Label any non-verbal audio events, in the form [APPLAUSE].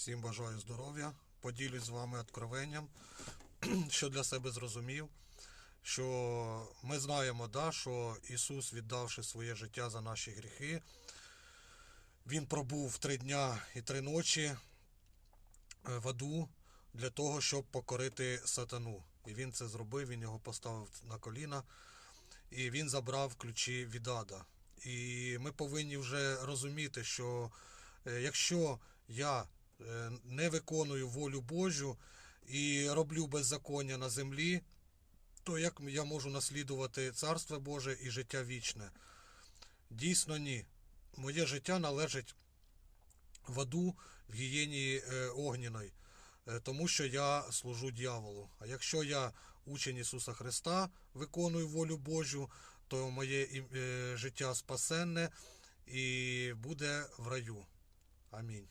Всім бажаю здоров'я. Поділюсь з вами откровенням, [CLEARS THROAT] що для себе зрозумів. Що ми знаємо, да, що Ісус, віддавши своє життя за наші гріхи, Він пробув три дня і три ночі е, в аду для того, щоб покорити сатану. І він це зробив, він його поставив на коліна, і він забрав ключі від ада. І ми повинні вже розуміти, що е, якщо я не виконую волю Божу і роблю беззаконня на землі, то як я можу наслідувати Царство Боже і життя вічне? Дійсно, ні. Моє життя належить в аду в гієні е, огняної, е, тому що я служу дьяволу. А якщо я учень Ісуса Христа, виконую волю Божу, то моє е, життя спасенне і буде в раю. Амінь.